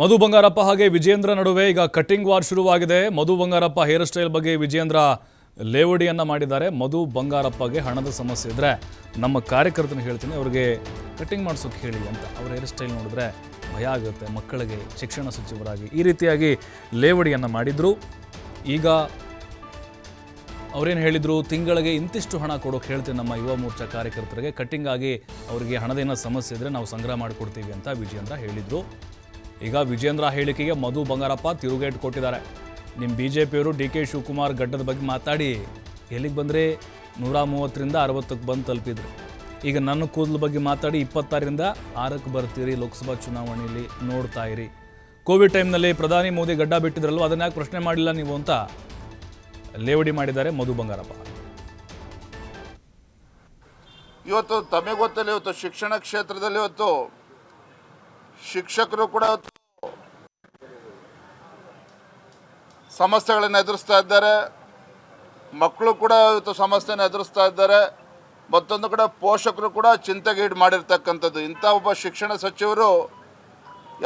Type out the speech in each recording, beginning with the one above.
ಮಧು ಬಂಗಾರಪ್ಪ ಹಾಗೆ ವಿಜೇಂದ್ರ ನಡುವೆ ಈಗ ಕಟ್ಟಿಂಗ್ ವಾರ್ ಶುರುವಾಗಿದೆ. ಮಧು ಬಂಗಾರಪ್ಪ ಹೇರ್ ಸ್ಟೈಲ್ ಬಗ್ಗೆ ವಿಜೇಂದ್ರ ಲೇವಡಿಯನ್ನು ಮಾಡಿದ್ದಾರೆ. ಮಧು ಬಂಗಾರಪ್ಪಗೆ ಹಣದ ಸಮಸ್ಯೆ ಇದ್ರೆ ನಮ್ಮ ಕಾರ್ಯಕರ್ತನ ಹೇಳ್ತೀನಿ, ಅವ್ರಿಗೆ ಕಟ್ಟಿಂಗ್ ಮಾಡಿಸೋಕೆ ಹೇಳಿ ಅಂತ ಅವ್ರ ಹೇರ್ ಸ್ಟೈಲ್ ನೋಡಿದ್ರೆ ಭಯ ಆಗುತ್ತೆ. ಮಕ್ಕಳಿಗೆ ಶಿಕ್ಷಣ ಸಚಿವರಾಗಿ ಈ ರೀತಿಯಾಗಿ ಲೇವಡಿಯನ್ನು ಮಾಡಿದ್ರು. ಈಗ ಅವರೇನು ಹೇಳಿದ್ರು, ತಿಂಗಳಿಗೆ ಇಂತಿಷ್ಟು ಹಣ ಕೊಡೋಕೆ ಹೇಳ್ತೀನಿ ನಮ್ಮ ಯುವ ಮೋರ್ಚಾ ಕಾರ್ಯಕರ್ತರಿಗೆ. ಕಟ್ಟಿಂಗ್ ಆಗಿ ಅವರಿಗೆ ಹಣದೇನೋ ಸಮಸ್ಯೆ ಇದ್ರೆ ನಾವು ಸಂಗ್ರಹ ಮಾಡಿಕೊಡ್ತೀವಿ ಅಂತ ವಿಜಯೇಂದ್ರ ಹೇಳಿದ್ರು. ಈಗ ವಿಜೇಂದ್ರ ಹೇಳಿಕೆಗೆ ಮಧು ಬಂಗಾರಪ್ಪ ತಿರುಗೇಟು ಕೊಟ್ಟಿದ್ದಾರೆ. ನಿಮ್ಮ ಬಿ ಜೆ ಪಿಯವರು ಡಿ ಕೆ ಶಿವಕುಮಾರ್ ಗಡ್ಡದ ಬಗ್ಗೆ ಮಾತಾಡಿ, ಎಲ್ಲಿಗೆ ಬಂದರೆ? ನೂರ ಮೂವತ್ತರಿಂದ ಅರವತ್ತಕ್ಕೆ ಬಂದು ತಲುಪಿದ್ರು. ಈಗ ನನ್ನ ಕೂದಲು ಬಗ್ಗೆ ಮಾತಾಡಿ ಇಪ್ಪತ್ತಾರರಿಂದ ಆರಕ್ಕೆ ಬರ್ತೀರಿ ಲೋಕಸಭಾ ಚುನಾವಣೆಯಲ್ಲಿ ನೋಡ್ತಾ ಇರಿ. ಕೋವಿಡ್ ಟೈಮ್ನಲ್ಲಿ ಪ್ರಧಾನಿ ಮೋದಿ ಗಡ್ಡ ಬಿಟ್ಟಿದ್ರಲ್ವ, ಅದನ್ನ ಯಾಕೆ ಪ್ರಶ್ನೆ ಮಾಡಿಲ್ಲ ನೀವು ಅಂತ ಲೇವಡಿ ಮಾಡಿದ್ದಾರೆ ಮಧು ಬಂಗಾರಪ್ಪ. ಇವತ್ತು ತಮಗೆ ಗೊತ್ತಲ್ಲ, ಇವತ್ತು ಶಿಕ್ಷಣ ಕ್ಷೇತ್ರದಲ್ಲಿ ಇವತ್ತು ಶಿಕ್ಷಕರು ಕೂಡ ಸಮಸ್ಯೆಗಳನ್ನು ಎದುರಿಸ್ತಾ ಇದ್ದಾರೆ. ಮಕ್ಕಳು ಕೂಡ ಇವತ್ತು ಸಮಸ್ಯೆನ ಎದುರಿಸ್ತಾ ಇದ್ದಾರೆ. ಮತ್ತೊಂದು ಕಡೆ ಪೋಷಕರು ಕೂಡ ಚಿಂತೆಗೀಡು ಮಾಡಿರ್ತಕ್ಕಂಥದ್ದು. ಇಂಥ ಒಬ್ಬ ಶಿಕ್ಷಣ ಸಚಿವರು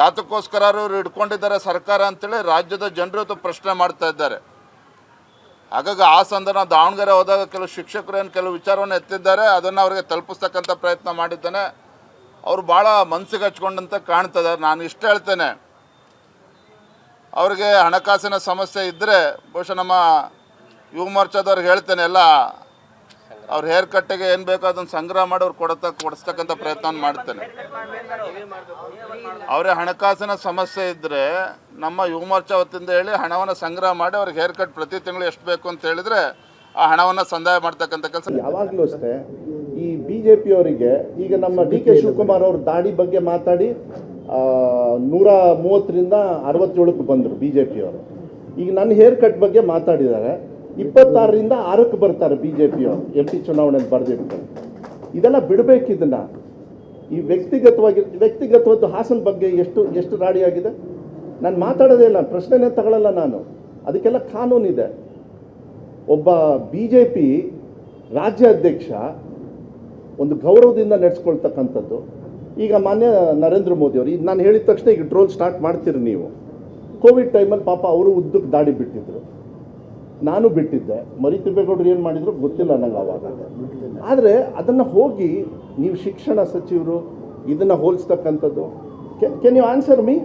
ಯಾತಕ್ಕೋಸ್ಕರ ಅವರು ಇಟ್ಕೊಂಡಿದ್ದಾರೆ ಸರ್ಕಾರ ಅಂತೇಳಿ ರಾಜ್ಯದ ಜನರು ಇವತ್ತು ಪ್ರಶ್ನೆ ಮಾಡ್ತಾ ಇದ್ದಾರೆ. ಹಾಗಾಗಿ ಆ ಸಂದರ್ಭ ದಾವಣಗೆರೆ ಹೋದಾಗ ಕೆಲವು ಶಿಕ್ಷಕರು ಏನು ಕೆಲವು ವಿಚಾರವನ್ನು ಎತ್ತಿದ್ದಾರೆ. ಅದನ್ನು ಅವರಿಗೆ ತಲುಪಿಸ್ತಕ್ಕಂಥ ಪ್ರಯತ್ನ ಮಾಡಿದ್ದೇನೆ. ಅವರು ಭಾಳ ಮನಸ್ಸಿಗೆ ಹಚ್ಕೊಂಡಂತ ಕಾಣ್ತದೆ. ನಾನು ಇಷ್ಟ ಹೇಳ್ತೇನೆ. ಅವ್ರಿಗೆ ಹಣಕಾಸಿನ ಸಮಸ್ಯೆ ಇದ್ದರೆ ಬಹುಶಃ ನಮ್ಮ ಯುವ ಮೋರ್ಚಾದವ್ರಿಗೆ ಹೇಳ್ತೇನೆ, ಎಲ್ಲ ಅವ್ರ ಹೇರ್ ಕಟ್ಟಿಗೆ ಏನು ಬೇಕೋ ಅದನ್ನು ಸಂಗ್ರಹ ಮಾಡಿ ಅವ್ರು ಕೊಡತ ಕೊಡಿಸ್ತಕ್ಕಂಥ ಪ್ರಯತ್ನ ಮಾಡ್ತೇನೆ. ಅವರೇ ಹಣಕಾಸಿನ ಸಮಸ್ಯೆ ಇದ್ದರೆ ನಮ್ಮ ಯುವ ಮೋರ್ಚಾ ವತಿಯಿಂದ ಹೇಳಿ ಹಣವನ್ನು ಸಂಗ್ರಹ ಮಾಡಿ ಅವ್ರಿಗೆ ಹೇರ್ ಕಟ್ ಪ್ರತಿ ತಿಂಗಳು ಎಷ್ಟು ಬೇಕು ಅಂತ ಹೇಳಿದ್ರೆ ಆ ಹಣವನ್ನು ಸಂದಾಯ ಮಾಡ್ತಕ್ಕಂಥ ಕೆಲಸ. ಯಾವಾಗಲೂ ಅಷ್ಟೇ ಈ ಅವರಿಗೆ ಈಗ ನಮ್ಮ ಡಿ ಕೆ ಶಿವಕುಮಾರ್ ಅವರು ದಾಡಿ ಬಗ್ಗೆ ಮಾತಾಡಿ ನೂರ ಮೂವತ್ತರಿಂದ ಅರವತ್ತೇಳಕ್ಕೆ ಬಂದರು ಬಿ ಜೆ ಪಿಯವರು ಈಗ ನನ್ನ ಹೇರ್ ಕಟ್ ಬಗ್ಗೆ ಮಾತಾಡಿದ್ದಾರೆ. ಇಪ್ಪತ್ತಾರರಿಂದ ಆರಕ್ಕೆ ಬರ್ತಾರೆ ಬಿ ಜೆ ಪಿಯವರು ಎಂ ಪಿ ಚುನಾವಣೆಯಲ್ಲಿ ಬರೆದಿರ್ತಾರೆ. ಇದೆಲ್ಲ ಬಿಡಬೇಕು ಇದನ್ನು. ಈ ವ್ಯಕ್ತಿಗತವಾಗಿ ವ್ಯಕ್ತಿಗತವಾದ ಹಾಸನ ಬಗ್ಗೆ ಎಷ್ಟು ಎಷ್ಟು ರಾಡಿಯಾಗಿದೆ ನಾನು ಮಾತಾಡೋದೇ ಇಲ್ಲ ಪ್ರಶ್ನೆನೇ ತಗೊಳ್ಳಲ್ಲ ನಾನು. ಅದಕ್ಕೆಲ್ಲ ಕಾನೂನಿದೆ. ಒಬ್ಬ ಬಿ ಜೆ ಪಿ ರಾಜ್ಯಾಧ್ಯಕ್ಷ ಒಂದು ಗೌರವದಿಂದ ನಡೆಸ್ಕೊಳ್ತಕ್ಕಂಥದ್ದು. ಈಗ ಮಾನ್ಯ ನರೇಂದ್ರ ಮೋದಿ ಅವರು ಇದು ನಾನು ಹೇಳಿದ ತಕ್ಷಣ ಈಗ ಟ್ರೋಲ್ ಸ್ಟಾರ್ಟ್ ಮಾಡ್ತೀರಿ ನೀವು. ಕೋವಿಡ್ ಟೈಮಲ್ಲಿ ಪಾಪ ಅವರು ಉದ್ದಕ್ಕೆ ದಾಡಿ ಬಿಟ್ಟಿದ್ರು. ನಾನು ಬಿಟ್ಟಿದ್ದೆ. ಮರಿ ಏನು ಮಾಡಿದ್ರು? ಗೊತ್ತಿಲ್ಲ ನಂಗೆ ಅವಾಗ. ಆದರೆ ಅದನ್ನು ಹೋಗಿ ನೀವು ಶಿಕ್ಷಣ ಸಚಿವರು ಇದನ್ನು ಹೋಲಿಸ್ತಕ್ಕಂಥದ್ದು. Can you answer me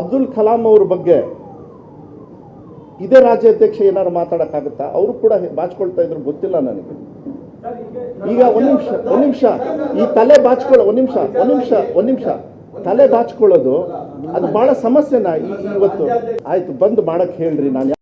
Abdul Kalam ಅವ್ರ ಬಗ್ಗೆ ಇದೇ ರಾಜ್ಯಾಧ್ಯಕ್ಷ ಏನಾದ್ರು ಮಾತಾಡೋಕ್ಕಾಗುತ್ತಾ? ಅವರು ಕೂಡ ಬಾಚ್ಕೊಳ್ತಾ ಇದ್ರು, ಗೊತ್ತಿಲ್ಲ ನನಗೆ. ಈಗ ಒಂದ್ ನಿಮಿಷ ಒಂದ್ ನಿಮಿಷ. ಈ ತಲೆ ಬಾಚ್ಕೊಳ್ಳೋ, ಒಂದ್ ನಿಮಿಷ ಒಂದ್ ನಿಮಿಷ ಒಂದ್ ನಿಮಿಷ. ತಲೆ ಬಾಚ್ಕೊಳ್ಳೋದು, ಅದು ಬಹಳ ಸಮಸ್ಯೆನಾ ಇವತ್ತು? ಆಯ್ತು, ಬಂದು ಮಾಡಕ್ ಹೇಳ್ರಿ, ನಾನು